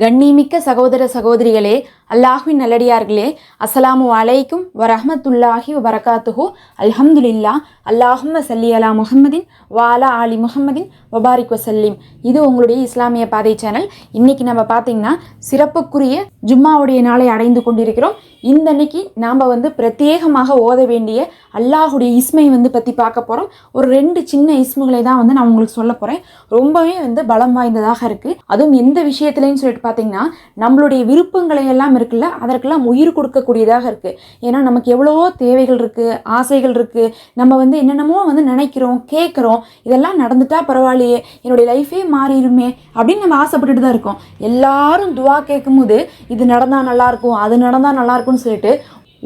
கண்ணிமிக்க சகோதர சகோதரிகளே அல்லாஹ்வின் நல்லடியார்களே அஸ்ஸலாமு அலைக்கும் வரஹமத்துல்லாஹி வரகாத்துஹு அல்ஹம்துலில்லா அல்லாஹும் சல்லி அலா முஹம்மதின் வாலா ஆலி முஹம்மதின் வபாரிக் வசல்லிம் இது உங்களுடைய இஸ்லாமிய பாதை சேனல். இன்னைக்கு நம்ம பார்த்தீங்கன்னா சிறப்புக்குரிய ஜும்மாவுடைய நாளை அடைந்து கொண்டிருக்கிறோம். இந்த அன்னைக்கு நாம் வந்து பிரத்யேகமாக ஓத வேண்டிய அல்லாஹுடைய இஸ்மை வந்து பற்றி பார்க்க போகிறோம் ஒரு ரெண்டு சின்ன இஸ்முகளை தான் வந்து நான் உங்களுக்கு சொல்ல போகிறேன் ரொம்பவே வந்து பலம் வாய்ந்ததாக இருக்குது அதுவும் எந்த விஷயத்துலையும் சொல்லிட்டு பார்த்தீங்கன்னா நம்மளுடைய விருப்பங்களை எல்லாம் இருக்குல்ல அதற்கெல்லாம் உயிர் கொடுக்கக்கூடியதாக இருக்குது ஏன்னா நமக்கு எவ்வளவோ தேவைகள் இருக்குது ஆசைகள் இருக்குது நம்ம வந்து என்னென்னமோ வந்து நினைக்கிறோம் கேட்குறோம் இதெல்லாம் நடந்துட்டா பரவாயில்லையே என்னுடைய லைஃபே மாறிடுமே அப்படின்னு நம்ம ஆசைப்பட்டுட்டு தான் இருக்கோம். எல்லாரும் துவா கேட்கும்போது இது நடந்தால் நல்லாயிருக்கும் அது நடந்தால் நல்லாயிருக்கும்னு சொல்லிட்டு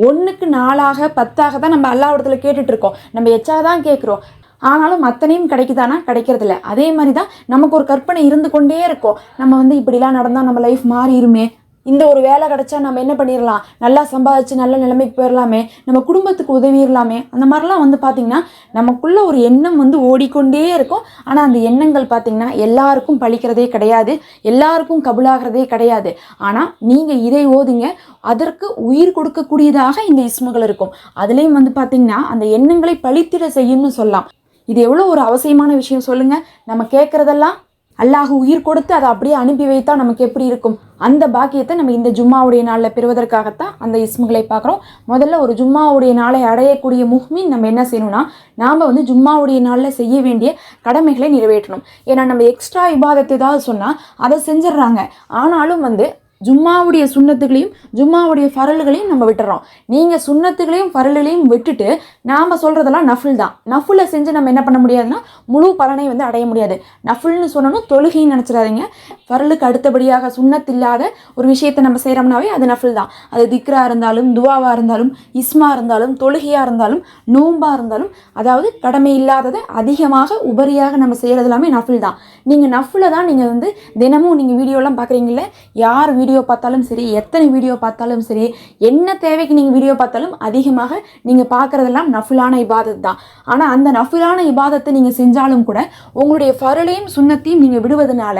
ஒன்றுக்கு நாளாக பத்தாக தான் நம்ம எல்லா இடத்துல கேட்டுட்ருக்கோம் இருக்கோம். நம்ம எச்சாதான் கேட்குறோம். ஆனாலும் அத்தனையும் கிடைக்குதானா? கிடைக்கிறதில்ல. அதே மாதிரி தான் நமக்கு ஒரு கற்பனை இருந்து கொண்டே இருக்கும். நம்ம வந்து இப்படிலாம் நடந்தால் நம்ம லைஃப் மாறிடுமே இந்த ஒரு வேலை கிடைச்சா நம்ம என்ன பண்ணிடலாம் நல்லா சம்பாதிச்சு நல்ல நிலைமைக்கு போயிடலாமே நம்ம குடும்பத்துக்கு உதவிடலாமே அந்த மாதிரிலாம் வந்து பார்த்திங்கன்னா நமக்குள்ள ஒரு எண்ணம் வந்து ஓடிக்கொண்டே இருக்கும். ஆனால் அந்த எண்ணங்கள் பார்த்திங்கன்னா எல்லாருக்கும் பழிக்கிறதே கிடையாது. எல்லாருக்கும் கபுலாகிறதே கிடையாது. ஆனால் நீங்கள் இதை ஓதுங்க. அதற்கு உயிர் கொடுக்கக்கூடியதாக இந்த இஸ்முகள் இருக்கும். அதுலேயும் வந்து பார்த்திங்கன்னா அந்த எண்ணங்களை பழித்திட செய்யும்னு சொல்லலாம். இது எவ்வளோ ஒரு அவசியமான விஷயம் சொல்லுங்கள் நம்ம கேட்குறதெல்லாம் அல்லாஹ் உயிர் கொடுத்து அதை அப்படியே அனுப்பி வைத்தா நமக்கு எப்படி இருக்கும்? அந்த பாக்கியத்தை நம்ம இந்த ஜும்மாவுடைய நாளில் பெறுவதற்காகத்தான் அந்த இஸ்முகளை பார்க்குறோம். முதல்ல ஒரு ஜும்மாவுடைய நாளை அடையக்கூடிய முஹ்மின் நம்ம என்ன செய்யணும்னா நாம் வந்து ஜும்மாவுடைய நாளில் செய்ய வேண்டிய கடமைகளை நிறைவேற்றணும். ஏன்னா நம்ம எக்ஸ்ட்ரா இபாதத்தை ஏதாவது சொன்னால் அதை செஞ்சிடுறாங்க. ஆனாலும் வந்து ஜும்மாவுடைய சுண்ணத்துகளையும் ஜும்மாவுடைய ஃபரல்களையும் நம்ம விட்டுறோம். நீங்கள் சுண்ணத்துகளையும் ஃபரல்களையும் விட்டுட்டு நாம் சொல்கிறதெல்லாம் நஃபுல் தான். நஃபுலை செஞ்சு நம்ம என்ன பண்ண முடியாதுன்னா முழு பலனை வந்து அடைய முடியாது. நஃபுல்னு சொன்னோன்னா தொழுகைன்னு நினச்சிடாதீங்க. ஃபரலுக்கு அடுத்தபடியாக சுண்ணத் இல்லாத ஒரு விஷயத்தை நம்ம செய்கிறோம்னாவே அது நஃபுல் தான். அது திக்ரா இருந்தாலும் துவாவாக இருந்தாலும் இஸ்மா இருந்தாலும் தொழுகையாக இருந்தாலும் நோம்பாக இருந்தாலும் அதாவது கடமை இல்லாததை அதிகமாக உபரியாக நம்ம செய்கிறது எல்லாமே நஃபுல் தான். நீங்கள் நஃபுலை தான் நீங்கள் வந்து தினமும் நீங்கள் வீடியோலாம் பார்க்குறீங்களே யார் வீடியோ வீடியோ பார்த்தாலும் சரி எத்தனை வீடியோ பார்த்தாலும் சரி என்ன தேவைக்கு நீங்கள் வீடியோ பார்த்தாலும் அதிகமாக நீங்கள் பார்க்குறதெல்லாம் நஃபுலான இபாதத் தான். ஆனால் அந்த நஃபிலான இபாதத்தை நீங்கள் செஞ்சாலும் கூட உங்களுடைய ஃபருளையும் சுண்ணத்தையும் நீங்கள் விடுவதனால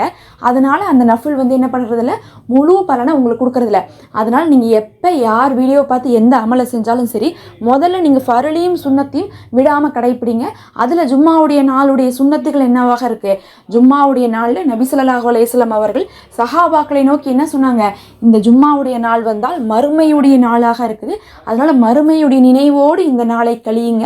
அதனால் அந்த நஃபில் வந்து என்ன பண்ணுறதில்ல முழு பலனை உங்களுக்கு கொடுக்கறதில்ல. அதனால் நீங்கள் எப்போ யார் வீடியோ பார்த்து எந்த அமலை செஞ்சாலும் சரி முதல்ல நீங்கள் ஃபருளையும் சுண்ணத்தையும் விடாமல் கடைப்பிடிங்க. அதில் ஜும்மாவுடைய நாளுடைய சுண்ணத்துகள் என்னவாக இருக்குது ஜும்மாவுடைய நாளில் நபிசல்லாஹு அலையம் அவர்கள் சஹாபாக்களை நோக்கி என்ன சொன்னாங்க? இந்த ஜும்மாவுடைய நாள் வந்தால் மறுமையுடைய நாளாக இருக்குது. அதனால் மறுமையுடைய நினைவோடு இந்த நாளை கழியுங்க.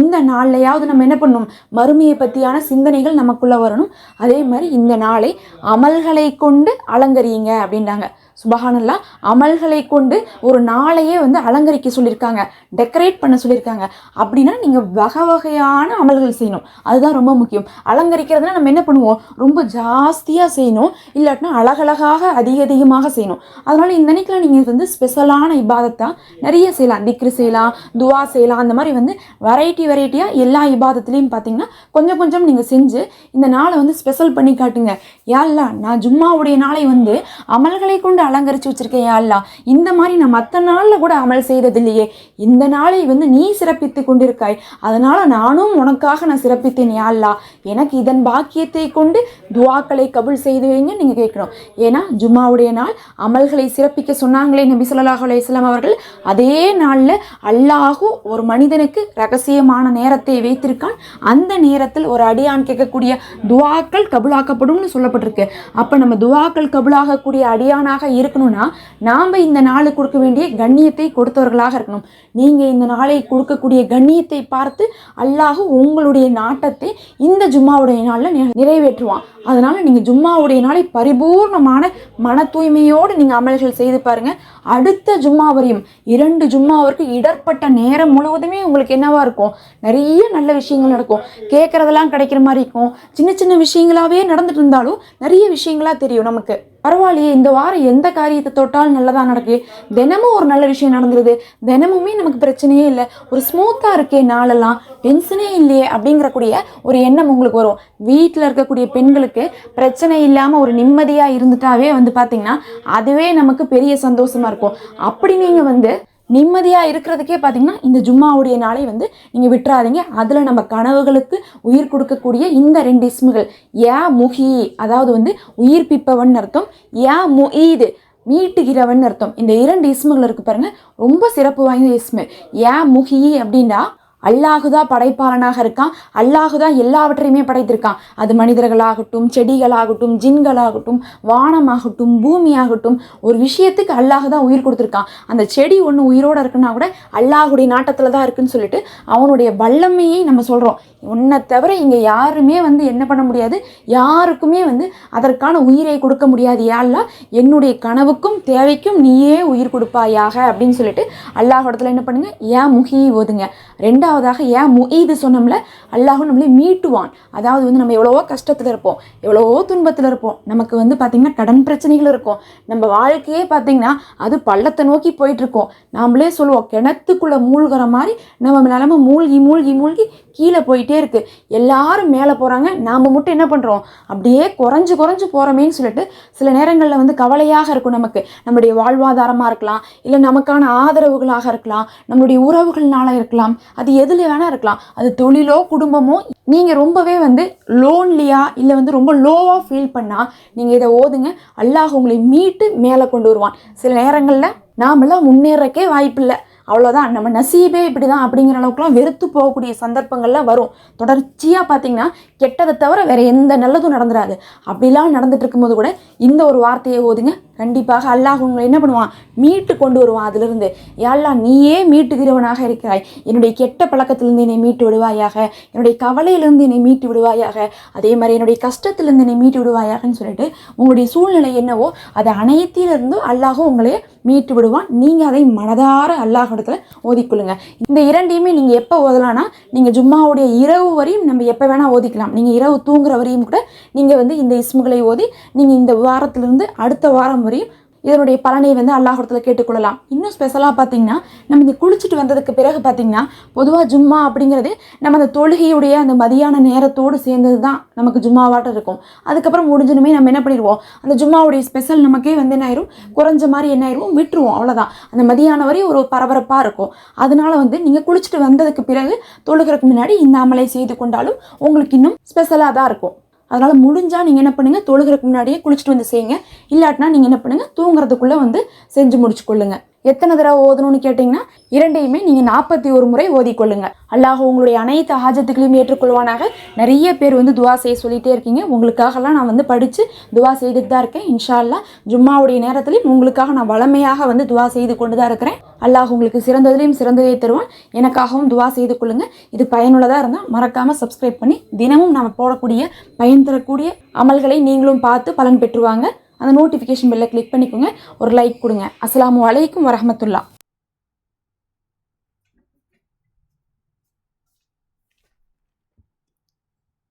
இந்த நாள்லையாவது நம்ம என்ன பண்ணணும்? மறுமையை பற்றியான சிந்தனைகள் நமக்குள்ளே வரணும். அதே மாதிரி இந்த நாளை அமல்களை கொண்டு அலங்கரியுங்க அப்படின்றாங்க. சுபஹானல்லா அமல்களை கொண்டு ஒரு நாளையே வந்து அலங்கரிக்க சொல்லியிருக்காங்க டெக்கரேட் பண்ண சொல்லியிருக்காங்க அப்படின்னா நீங்கள் வகை வகையான அமல்கள் செய்யணும். அதுதான் ரொம்ப முக்கியம். அலங்கரிக்கிறதுனா நம்ம என்ன பண்ணுவோம்? ரொம்ப ஜாஸ்தியாக செய்யணும். இல்லாட்டினா அழகழகாக அதிக அதிகமாக செய்யணும். அதனால் இந்த அன்னைக்கில் நீங்கள் வந்து ஸ்பெஷலான இபாதத்தான் நிறைய செய்யலாம். திக்ரு செய்யலாம் துவா செய்யலாம். அந்த மாதிரி வந்து வெரைட்டி வெரைட்டியாக எல்லா இபாதத்துலேயும் பார்த்தீங்கன்னா கொஞ்சம் கொஞ்சம் நீங்கள் செஞ்சு இந்த நாளை வந்து ஸ்பெஷல் பண்ணி காட்டுங்க. யாழ்லா நான் ஜும்மாவுடைய நாளை வந்து அமல்களை கொண்டு அலங்கரித்து வச்சுருக்கேன் அல்லா இந்த மாதிரி நான் மற்ற நாளில் கூட அமல் செய்ததில்லையே. இந்த நாளை வந்து நீ சிறப்பித்து கொண்டிருக்காய். அதனால் நானும் உனக்காக நான் சிறப்பித்தேன் அல்லா எனக்கு இதன் பாக்கியத்தை கொண்டு துவாக்களை கபுல் செய்து வைங்க நீங்கள் கேட்கணும். ஏன்னா ஜும்மாவுடைய நாள் அமல்களை சிறப்பிக்க சொன்னாங்களே நபி சொல்லாஹ் அலையம் அவர்கள். அதே நாளில் அல்லாஹு ஒரு மனிதனுக்கு ரகசியமான நேரத்தை வைத்திருக்கான். அந்த நேரத்தில் ஒரு அடியான் கேட்கக்கூடிய துவாக்கள் கபுலாக்கப்படும் சொல்லப்பட்டிருக்கு. அப்போ நம்ம துவாக்கள் கபுலாகக்கூடிய அடியானாக இருக்கணும்னா நாம் இந்த நாளை கொடுக்க வேண்டிய கண்ணியத்தை கொடுத்தவர்களாக இருக்கணும். நீங்கள் இந்த நாளை கொடுக்கக்கூடிய கண்ணியத்தை பார்த்து அல்லாஹ் உங்களுடைய நாட்டத்தை இந்த ஜும்மாவுடைய நாளில் நிறைவேற்றுவான். அதனால் நீங்கள் ஜும்மாவுடைய நாளை பரிபூர்ணமான மன தூய்மையோடு நீங்கள் அமல்கள் செய்து பாருங்க. அடுத்த ஜும்மா வரையும் இரண்டு ஜும்மாவிற்கு இடர்பட்ட நேரம் முழுவதுமே உங்களுக்கு என்னவாக இருக்கும்? நிறைய நல்ல விஷயங்கள் நடக்கும். கேட்குறதெல்லாம் கிடைக்கிற மாதிரி இருக்கும். சின்ன சின்ன விஷயங்களாகவே நடந்துட்டு இருந்தாலும் நிறைய விஷயங்களா தெரியும் நமக்கு. பரவாயில்லையே இந்த வாரம் எந்த காரியத்தை தொட்டாலும் நல்லதாக நடக்கு. தினமும் ஒரு நல்ல விஷயம் நடந்துருது. தினமுமே நமக்கு பிரச்சனையே இல்லை. ஒரு ஸ்மூத்தாக இருக்கே நாளெல்லாம் டென்ஷனே இல்லையே அப்படிங்கிறக்கூடிய ஒரு எண்ணம் உங்களுக்கு வரும். வீட்டில் இருக்கக்கூடிய பெண்களுக்கு பிரச்சனை இல்லாமல் ஒரு நிம்மதியாக இருந்துட்டாவே வந்து பார்த்தீங்கன்னா அதுவே நமக்கு பெரிய சந்தோஷமாக இருக்கும். அப்படி நீங்கள் வந்து நிம்மதியாக இருக்கிறதுக்கே பார்த்தீங்கன்னா இந்த ஜும்மாவுடைய நாளை வந்து நீங்கள் விட்டுறாதீங்க. அதில் நம்ம கனவுகளுக்கு உயிர் கொடுக்கக்கூடிய இந்த ரெண்டு இஸ்முகள் யா முஹி அதாவது வந்து உயிர்ப்பிப்பவன் அர்த்தம் யா முஈது மீட்டுகிறவன் அர்த்தம். இந்த இரண்டு இஸ்முகள் இருக்கு பாருங்கள் ரொம்ப சிறப்பு வாய்ந்த இஸ்மு. யா முஹி அப்படின்னா அல்லாஹுதா படைப்பாளனாக இருக்கான். அல்லாஹுதா எல்லாவற்றையுமே படைத்திருக்கான். அது மனிதர்களாகட்டும் செடிகளாகட்டும் ஜின்களாகட்டும் வானமாகட்டும் பூமியாகட்டும். ஒரு விஷயத்துக்கு அல்லாஹுதா உயிர் கொடுத்துருக்கான். அந்த செடி ஒன்று உயிரோடு இருக்குன்னா கூட அல்லாஹுடைய நாட்டத்தில் தான் இருக்குன்னு சொல்லிட்டு அவனுடைய வல்லமையை நம்ம சொல்கிறோம் உன்னை தவிர இங்கே யாருமே வந்து என்ன பண்ண முடியாது. யாருக்குமே வந்து அதற்கான உயிரை கொடுக்க முடியாது. யாழ்லா என்னுடைய கனவுக்கும் தேவைக்கும் நீயே உயிர் கொடுப்பாயாக அப்படின்னு சொல்லிட்டு அல்லாஹ் இடத்துல என்ன பண்ணுங்க? ஏன் முகி ஓதுங்க. ரெண்டாவது ரெண்டாவதாக ஏன் முஈது சொன்னோம்ல அல்லாஹும் நம்மளே மீட்டுவான். அதாவது வந்து நம்ம எவ்வளவோ கஷ்டத்தில் இருப்போம் எவ்வளவோ துன்பத்தில் இருப்போம். நமக்கு வந்து பார்த்திங்கன்னா கடன் பிரச்சனைகள் இருக்கும். நம்ம வாழ்க்கையே பார்த்திங்கன்னா அது பள்ளத்தை நோக்கி போயிட்டுருக்கோம் நாமளே சொல்லுவோம் கிணத்துக்குள்ளே மூழ்கிற மாதிரி நம்ம நிலமை மூழ்கி மூழ்கி மூழ்கி கீழே போயிட்டே இருக்குது எல்லாரும் மேலே போகிறாங்க நாம் மட்டும் என்ன பண்ணுறோம் அப்படியே குறைஞ்சு குறைஞ்சு போகிறோமேன்னு சொல்லிட்டு சில நேரங்களில் வந்து கவலையாக இருக்கும் நமக்கு. நம்முடைய வாழ்வாதாரமாக இருக்கலாம். இல்லை நமக்கான ஆதரவுகளாக இருக்கலாம். நம்மளுடைய உறவுகள்னால இருக்கலாம். அது எதில் வேணால் இருக்கலாம். அது தொழிலோ குடும்பமோ நீங்கள் ரொம்பவே வந்து லோன்லியாக இல்லை வந்து ரொம்ப லோவாக ஃபீல் பண்ணால் நீங்கள் இதை ஓதுங்க. அல்லாஹ் உங்களை மீட்டு மேலே கொண்டு வருவான். சில நேரங்களில் நாமெல்லாம் முன்னேறக்கே வாய்ப்பில்லை. அவ்வளோதான் நம்ம நசீபே இப்படி தான் அப்படிங்கிற அளவுக்குலாம் வெறுத்து போகக்கூடிய சந்தர்ப்பங்கள்லாம் வரும். தொடர்ச்சியாக பார்த்தீங்கன்னா கெட்டதை தவிர வேறு எந்த நல்லதும் நடந்துடாது அப்படிலாம் நடந்துட்டு இருக்கும்போது கூட இந்த ஒரு வார்த்தையை ஓதுங்க. கண்டிப்பாக அல்லாஹ் உங்களை என்ன பண்ணுவான்? மீட்டு கொண்டு வருவான் அதிலிருந்து. யாழ்லா நீயே மீட்டுகிறவனாக இருக்கிறாய். என்னுடைய கெட்ட பழக்கத்திலிருந்து என்னை மீட்டு விடுவாயாக. என்னுடைய கவலையிலிருந்து என்னை மீட்டு விடுவாயாக. அதே மாதிரி என்னுடைய கஷ்டத்திலிருந்து என்னை மீட்டு விடுவாயாகன்னு சொல்லிட்டு உங்களுடைய சூழ்நிலை என்னவோ அதை அனைத்திலிருந்து அல்லாஹும் உங்களே மீட்டு விடுவான். நீங்கள் அதை மனதார அல்லாஹ் இடத்துல ஓதிக்கொள்ளுங்க. இந்த இரண்டையுமே நீங்கள் எப்போ ஓதலாம்னா நீங்கள் ஜும்மாவுடைய இரவு வரையும் நம்ம எப்போ வேணால் ஓதிக்கலாம். நீங்கள் இரவு தூங்குற வரையும் கூட நீங்கள் வந்து இந்த இஸ்முகளை ஓதி நீங்கள் இந்த வாரத்திலிருந்து அடுத்த வாரம் மாதிரி இதனுடைய பலனை வந்து அல்லாஹிடத்தில் கேட்டுக்கொள்ளலாம். இன்னும் ஸ்பெஷலாக பார்த்தீங்கன்னா நம்ம இந்த குளிச்சுட்டு வந்ததுக்கு பிறகு பார்த்தீங்கன்னா பொதுவாக ஜும்மா அப்படிங்கிறது நம்ம அந்த தொழுகையுடைய அந்த மதியான நேரத்தோடு சேர்ந்தது தான் நமக்கு ஜும்மாவாட்டம் இருக்கும். அதுக்கப்புறம் முடிஞ்சனுமே நம்ம என்ன பண்ணிடுவோம்? அந்த ஜும்மாவுடைய ஸ்பெஷல் நமக்கே வந்து என்ன ஆயிரும்? குறைஞ்ச மாதிரி என்ன ஆயிரும்? விட்டுருவோம் அவ்வளோதான் அந்த மதியான வரை ஒரு பரபரப்பாக இருக்கும். அதனால வந்து நீங்கள் குளிச்சுட்டு வந்ததுக்கு பிறகு தொழுகிறதுக்கு முன்னாடி இந்த அமலை செய்து கொண்டாலும் உங்களுக்கு இன்னும் ஸ்பெஷலாக தான் இருக்கும். அதனால் முடிஞ்சால் நீங்கள் என்ன பண்ணுங்கள் தொழுகிறதுக்கு முன்னாடியே குளிச்சுட்டு வந்து செய்யுங்க. இல்லாட்டினா நீங்கள் என்ன பண்ணுங்கள் தூங்குறதுக்குள்ளே வந்து செஞ்சு முடிச்சுக்கொள்ளுங்க. எத்தனை தடவை ஓதணும்னு கேட்டிங்கன்னா இரண்டையுமே நீங்கள் நாற்பத்தி ஒரு முறை ஓதிக்கொள்ளுங்க. அல்லாஹ் உங்களுடைய அனைத்து ஆஜத்துக்களையும் ஏற்றுக்கொள்வானாக. நிறைய பேர் வந்து துவா செய்ய சொல்லிகிட்டே இருக்கீங்க. உங்களுக்காகலாம் நான் வந்து படித்து துவா செய்துட்டு தான் இருக்கேன். இன்ஷா அல்லா ஜும்மாவுடைய நேரத்துலையும் உங்களுக்காக நான் வளமையாக வந்து துவா செய்து கொண்டு தான் இருக்கிறேன். அல்லாஹ் உங்களுக்கு சிறந்ததுலேயும் சிறந்ததை தருவான். எனக்காகவும் துவா செய்து கொள்ளுங்கள் இது பயனுள்ளதாக இருந்தால் மறக்காமல் சப்ஸ்கிரைப் பண்ணி தினமும் நம்ம போடக்கூடிய பயன் தரக்கூடிய அமல்களை நீங்களும் பார்த்து பலன் பெற்றுவாங்க. அந்த நோட்டிஃபிகேஷன் பெல்லை கிளிக் பண்ணிக்கோங்க. ஒரு லைக் கொடுங்க. அஸ்லாம் அலைக்கும் வரஹமத்துல்லா.